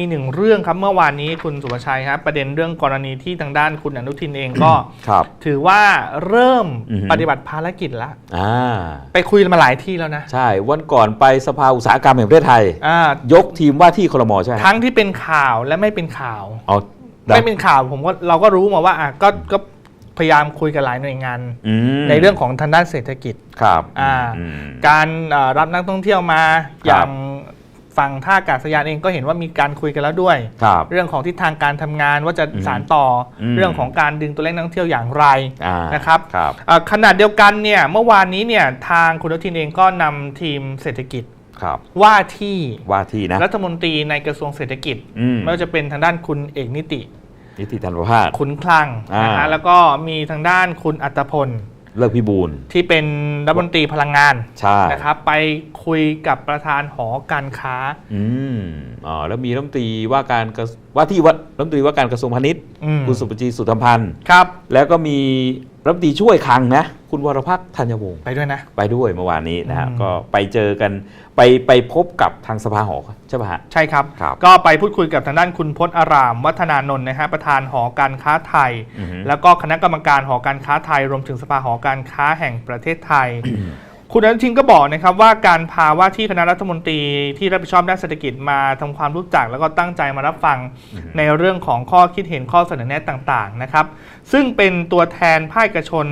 มีหนึ่งเรื่องครับเมื่อวานนี้คุณสุภชัยครับประเด็นเรื่องกรณีที่ทางด้านคุณอนุทินเองก็ครับถือว่าเริ่มอือฮึปฏิบัติภารกิจแล้วอ่าไปคุยมาหลายที่แล้วนะ ใช่ วันก่อนไปสภาอุตสาหกรรมแห่งประเทศไทยอ่ายกทีมว่าที่คลมใช่ไหมทั้งที่เป็นข่าวและไม่เป็นข่าวเอาไม่เป็นข่าวผมก็เราก็รู้มาว่าอะก็ก็พยายามคุยกับหลายหน่วยงานอืมในเรื่องของทางด้านเศรษฐกิจครับอ่าอืมการเอ่อรับนักท่องเที่ยวมาครับอย่าง ฝั่งท่าอากาศยานเองก็เห็นว่ามีการคุยกันแล้วด้วย ครับ เรื่องของทิศทางการทำงานว่าจะอืมสานต่ออม เรื่องของการดึงตัวเลขนักท่องเที่ยวอย่างไรอ่านะครับครับเอ่อขนาดเดียวกันเนี่ยเมื่อวานนี้เนี่ยทางคุณอนุทินเองก็นำทีมเศรษฐกิจครับว่าที่ว่าที่นะรัฐมนตรีในกระทรวงเศรษฐกิจ อืมไม่ว่าจะเป็นทางด้านคุณเอกนิติ นิติธันวภาส ขุนคลังนะอ่าฮะแล้วก็มีทางด้านคุณอัตพล เลิกพิบูลที่เป็นรัฐมนตรีพลังงานใช่นะครับ ไปคุยกับประธานหอการค้าอืมอ๋อแล้วมีรัฐมนตรีว่าการกระว่าที่ว่ารัฐมนตรีว่าการกระทรวงพาณิชย์อืมคุณสุปจีสุธรรมพันธ์ครับ แล้วก็มีรัฐมนตรีช่วยคลังนะ คุณวรพักษ์ธัญวงศ์ไปด้วยนะ ไปด้วยเมื่อวานนี้นะฮะอืมก็ไปเจอกันไปไปพบกับทางสภาหอใช่ป่ะฮะใช่ครับครับ ก็ไปพูดคุยกับทางด้านคุณพจน์อาราม วัฒนานนท์นะฮะประธานหอการค้าไทยอือฮึแล้วก็คณะกรรมการหอการค้าไทย รวมถึงสภาหอการค้าแห่งประเทศไทย คุณอนุทินก็บอกนะครับว่าการพาว่าที่คณะรัฐมนตรีที่รับผิดชอบด้านเศรษฐกิจมาทำความรู้จัก แล้วก็ตั้งใจมารับฟังในเรื่องของข้อคิดเห็นข้อเสนอแนะต่างๆนะครับ ซึ่งเป็นตัวแทนภาคเอกชน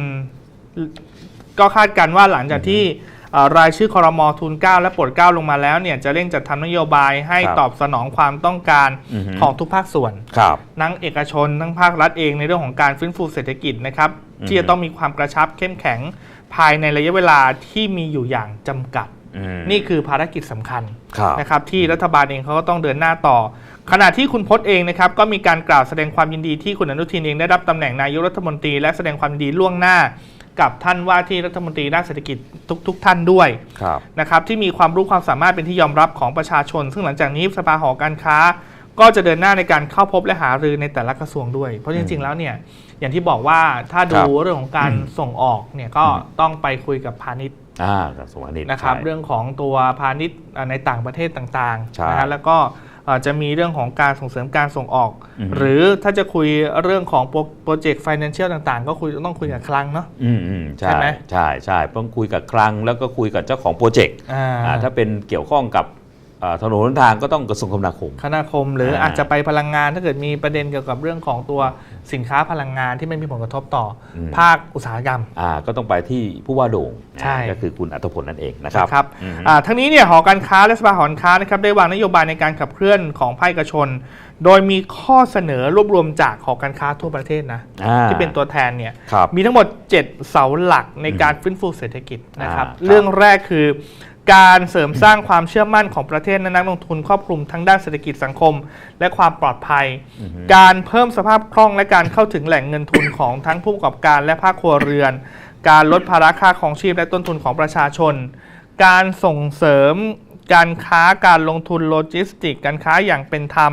ก็คาดการณ์ว่าหลังจากที่เอ่อรายชื่อคอรมอทุนเกล้าและโปรดเกล้าลงมาแล้วเนี่ยจะเร่งจัดทำนโยบายให้ครับตอบสนองความต้องการอือฮึของทุกภาคส่วนครับทั้งเอกชนทั้งภาครัฐเองในเรื่องของการฟื้นฟูเศรษฐกิจนะครับอือฮึที่จะต้องมีความกระชับเข้มแข็ง ภายในระยะเวลาที่มีอยู่อย่างจำกัดอืมนี่คือภารกิจสำคัญครับนะครับที่รัฐบาลเองเขาก็ต้องเดินหน้าต่อ ขณะที่คุณพจน์เองนะครับก็มีการกล่าวแสดงความยินดีที่คุณอนุทินเองได้รับตำแหน่งนายกรัฐมนตรีและแสดงความยินดีล่วงหน้า กับท่านว่าที่รัฐมนตรีด้านเศรษฐกิจทุกๆท่านด้วยครับ นะครับที่มีความรู้ความสามารถเป็นที่ยอมรับของประชาชน ซึ่งหลังจากนี้สภาหอการค้า ก็จะเดินหน้าในการเข้าพบและหารือในแต่ละกระทรวงด้วย เพราะจริง ๆ แล้วเนี่ยอย่างที่บอกว่าถ้าดูครับเรื่องของการส่งออกเนี่ยก็ต้องไปคุยกับพาณิชย์อ่ากระทรวงพาณิชย์นะครับใช่เรื่องของตัวพาณิชย์อ่าในต่างประเทศต่างใช่ๆนะฮะแล้วก็เอ่อจะมีเรื่องของการส่งเสริมการส่งออกอือฮึหรือถ้าจะคุยเรื่องของโปรเจกต์ financial ต่างๆ ก็คุยต้องคุยกับคลังเนาะอืมอืมใช่ใช่ไหมใช่ใช่ต้องคุยกับคลังแล้วก็คุยกับเจ้าของโปรเจกต์อ่าอ่าถ้าเป็นเกี่ยวข้องกับ อ่าถนนหนทางก็ต้องกระทรวงคมนาคม คณะคมหรืออ่าอาจจะไปพลังงานถ้าเกิดมีประเด็นเกี่ยวกับเรื่องของตัวสินค้าพลังงานที่ไม่มีผลกระทบต่ออม ภาคอุตสาหกรรม อ่าก็ต้องไปที่ผู้ว่าโด่งใช่ ก็คือคุณอัตพลนั่นเองนะครับนะครับอืม อ่าทั้งนี้เนี่ยหอการค้าและสภาหอการค้านะครับได้วางนโยบายในการขับเคลื่อนของภาคเอกชน โดยมีข้อเสนอรวบรวมจากหอการค้าทั่วประเทศนะอ่า ที่เป็นตัวแทนเนี่ยครับ มีทั้งหมด 7 เสาหลักในการฟื้นฟูเศรษฐกิจนะครับอ่าครับ เรื่องแรกคือ การเสริมสร้างความเชื่อมั่นของประเทศและนักลงทุนครอบคลุมทั้งด้านเศรษฐกิจสังคม และความปลอดภัย การเพิ่มสภาพคล่องและการเข้าถึงแหล่งเงินทุนของทั้งผู้ประกอบการและภาคครัวเรือน การลดภาระค่าของชีพและต้นทุนของประชาชน การส่งเสริมการค้าการลงทุนโลจิสติก การค้าอย่างเป็นธรรม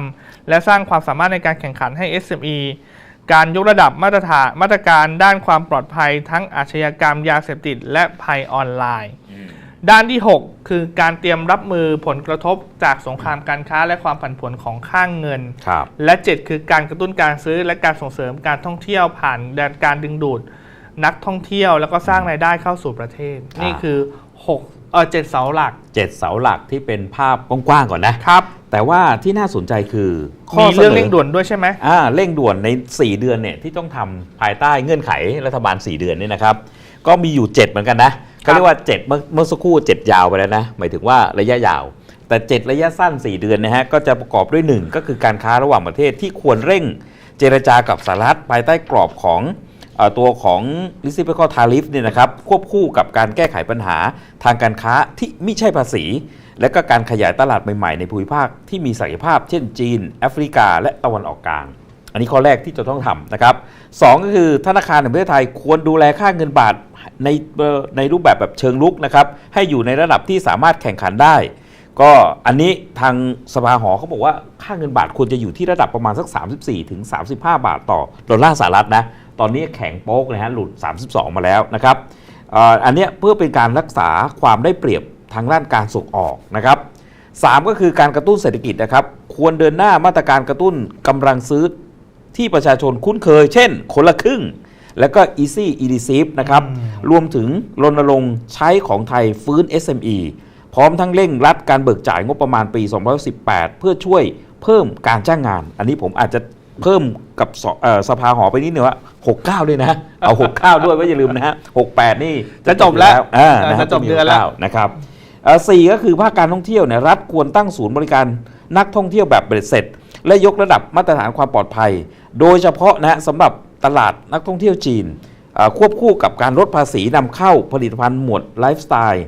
และสร้างความสามารถในการแข่งขันให้ SME การยกระดับมาตรฐานมาตรการด้านความปลอดภัย ทั้งอาชญากรรมยาเสพติด และภัยออนไลน์ ด้านที่ 6 คือการเตรียมรับมือผลกระทบจากสงครามการค้าและความผันผวนของค่างเงิน ครับและ 7 คือการกระตุ้นการซื้อและการส่งเสริมการท่องเที่ยวผ่านการดึงดูด นักท่องเที่ยวแล้วก็สร้างรายได้เข้าสู่ประเทศอ่านี่นี่คือ6เออ7เสาหลัก เจ็ดเสาหลักที่เป็นภาพกว้างๆก่อนนะ ครับ แต่ว่าที่น่าสนใจคือข้มีสนเรื่องเร่งด่วนด้วยใช่ไหมอ่าเร่งด่วนใน 4 เดือนเนี่ยที่ต้องทำภายใต้เงื่อนไขรัฐบาล 4 เดือนเนี่ยนะครับก็มีอยู่ 7 เหมือนกันนะเขาเรียกว่า7เมื่อเมื่อสักครู่7 ยาวไปแล้วนะหมายถึงว่าระยะยาว แต่ 7 ระยะสั้น 4 เดือนนะฮะก็จะประกอบด้วย 1 ก็คือการค้าระหว่างประเทศที่ควรเร่งเจรจากับสหรัฐภายใต้กรอบของเอ่อตัวของ reciprocal tariff เนี่ยนะครับควบคู่กับการแก้ไขปัญหาทางการค้าที่ไม่ใช่ภาษี และก็การขยายตลาดใหม่ๆในภูมิภาคที่มีศักยภาพ เช่นจีน แอฟริกา และตะวันออกกลาง อันนี้ข้อแรกที่จะต้องทำนะครับสองก็คือธนาคารแห่งประเทศไทยควรดูแลค่าเงินบาทในในรูปแบบแบบเชิงลุกนะครับให้อยู่ในระดับที่สามารถแข่งขันได้ ก็อันนี้ทางสภาหอเขาบอกว่าค่าเงินบาทควรจะอยู่ที่ระดับประมาณสัก 34ถึง35 บาทต่อดอลลาร์สหรัฐนะตอนนี้แข็งโป๊กเลยฮะหลุด 32 มาแล้วนะครับอันนี้เพื่อเป็นการรักษาความได้เปรียบ ทางด้านการส่งออกนะครับ3ก็คือการกระตุ้นเศรษฐกิจนะครับควรเดินหน้ามาตรการกระตุ้นกำลังซื้อที่ประชาชนคุ้นเคย เช่น คนละครึ่ง แล้วก็ Easy e d c i p นะครับรวมถึงรณรงค์ใช้ของไทยฟื้น SME พร้อมทั้งเร่งรัดการเบิกจ่ายงบประมาณปี 2018 เพื่อช่วยเพิ่มการจ้างงาน อันนี้ผมอาจจะเพิ่มกับสเอ่อสภาหอไปนิดนึงว่า69 ด้วยนะ เอา 69 ด้วยไม่อย่าลืมนะฮะ68 นี่จะจบแล้วอ่าเออนะฮจะจบเดือนแล้ว69นะครับเอ่อ สี่ก็คือภาคการท่องเที่ยวเนี่ยรัฐควรตั้งศูนย์บริการนักท่องเที่ยวแบบเบ็ดเสร็จ และยกระดับมาตรฐานความปลอดภัย โดยเฉพาะนะฮะสำหรับตลาดนักท่องเที่ยวจีนอ่อควบคู่กับการลดภาษีนำเข้าผลิตภัณฑ์หมวดไลฟ์สไตล์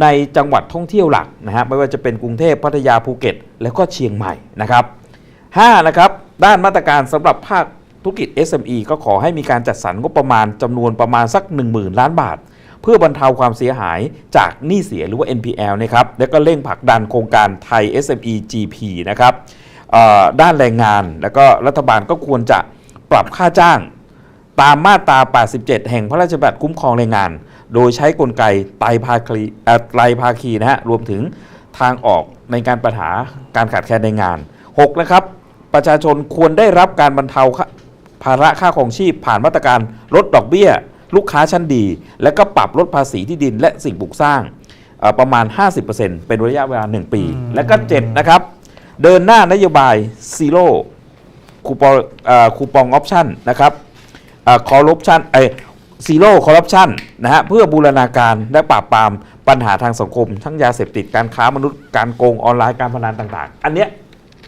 ในจังหวัดท่องเที่ยวหลักนะฮะไม่ว่าจะเป็นกรุงเทพพัทยาภูเก็ต แล้วก็เชียงใหม่นะครับ5นะครับด้านมาตรการสำหรับภาคธุรกิจ SME ก็ขอให้มีการจัดสรรงบประมาณจำนวนประมาณสัก 10,000 ล้านบาท เพื่อบรรเทาความเสียหายจากหนี้เสียหรือว่า NPL นะครับแล้วก็เร่งผลักดันโครงการไทย SME GP นะครับด้านแรงงาน แล้วก็รัฐบาลก็ควรจะปรับค่าจ้างตามมาตรา 87 แห่งพระราชบัญญัติคุ้มครองแรงงาน โดยใช้กลไกไตรภาคีไตรภาคีนะฮะ รวมถึงทางออกในการปัญหาการขาดแคลนแรงงาน 6 นะครับ ประชาชนควรได้รับการบรรเทาภาระค่าของชีพผ่านมาตรการลดดอกเบี้ย ลูกค้าชั้นดี และก็ปรับลดภาษีที่ดินและสิ่งปลูกสร้างเอ่อประมาณ 50%เป็นระยะเวลา 1 ปี และก็ 7 นะครับ เดินหน้านโยบายซีโร่คูปองเอ่อคูปองออปชั่นนะครับคอร์รัปชันไอซีโร่คอร์รัปชันนะฮะเพื่อบูรณาการและปราบปรามปัญหาทางสังคม ทั้งยาเสพติดการค้ามนุษย์การโกงออนไลน์การพนันต่างๆ อันเนี้ย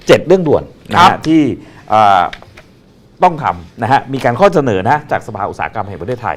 เจ็ดเรื่องด่วนนะครัฮะบที่เอ่อต้องทำนะฮะมีการข้อเสนอนะจากสภาอุตสาหกรรมแห่งประเทศไทย